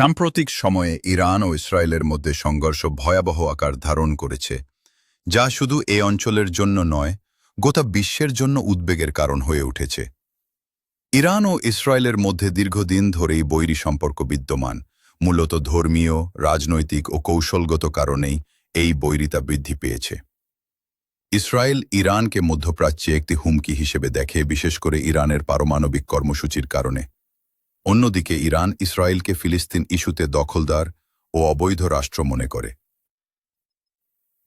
সাম্প্রতিক সময়ে ইরান ও ইসরায়েলের মধ্যে সংঘর্ষ ভয়াবহ আকার ধারণ করেছে, যা শুধু এ অঞ্চলের জন্য নয়, গোটা বিশ্বের জন্য উদ্বেগের কারণ হয়ে উঠেছে। ইরান ও ইসরায়েলের মধ্যে দীর্ঘদিন ধরেই বৈরী সম্পর্ক বিদ্যমান, মূলত ধর্মীয়, রাজনৈতিক ও কৌশলগত কারণেই এই বৈরিতা বৃদ্ধি পেয়েছে। ইসরায়েল ইরানকে মধ্যপ্রাচ্যে একটি হুমকি হিসেবে দেখে, বিশেষ করে ইরানের পারমাণবিক কর্মসূচির কারণে। অন্যদিকে ইরান ইসরায়েলকে ফিলিস্তিন ইস্যুতে দখলদার ও অবৈধ রাষ্ট্র মনে করে।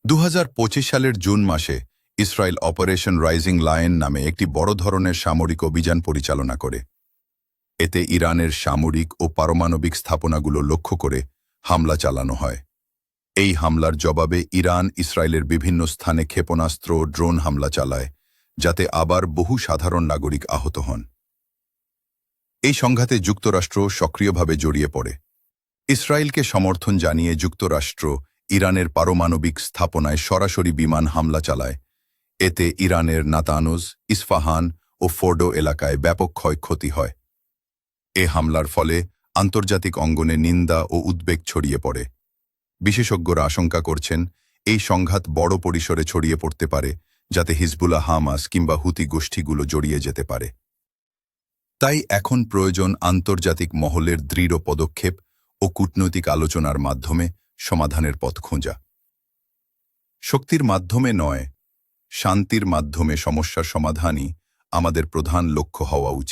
দু হাজার পঁচিশ সালের জুন মাসে ইসরায়েল অপারেশন রাইজিং লায়ন নামে একটি বড় ধরনের সামরিক অভিযান পরিচালনা করে। এতে ইরানের সামরিক ও পারমাণবিক স্থাপনাগুলো লক্ষ্য করে হামলা চালানো হয়। এই হামলার জবাবে ইরান ইসরায়েলের বিভিন্ন স্থানে ক্ষেপণাস্ত্র ড্রোন হামলা চালায়, যাতে আবার বহু সাধারণ নাগরিক আহত হন। এই সংঘাতে যুক্তরাষ্ট্র সক্রিয়ভাবে জড়িয়ে পড়ে। ইসরায়েলকে সমর্থন জানিয়ে যুক্তরাষ্ট্র ইরানের পারমাণবিক স্থাপনায় সরাসরি বিমান হামলা চালায়। এতে ইরানের নাতানুজ, ইস্ফাহান ও ফোর্ডো এলাকায় ব্যাপক ক্ষয়ক্ষতি হয়। এ হামলার ফলে আন্তর্জাতিক অঙ্গনে নিন্দা ও উদ্বেগ ছড়িয়ে পড়ে। বিশেষজ্ঞরা আশঙ্কা করছেন, এই সংঘাত বড় পরিসরে ছড়িয়ে পড়তে পারে, যাতে হিজবুল্লাহ, হামাস কিংবা হুতি গোষ্ঠীগুলো জড়িয়ে যেতে পারে। তাই এখন প্রয়োজন আন্তর্জাতিক মহলের দৃঢ় পদক্ষেপ ও কূটনৈতিক আলোচনার মাধ্যমে সমাধানের পথ খোঁজা। শক্তির মাধ্যমে নয়, শান্তির মাধ্যমে সমস্যার সমাধানই আমাদের প্রধান লক্ষ্য হওয়া উচিত।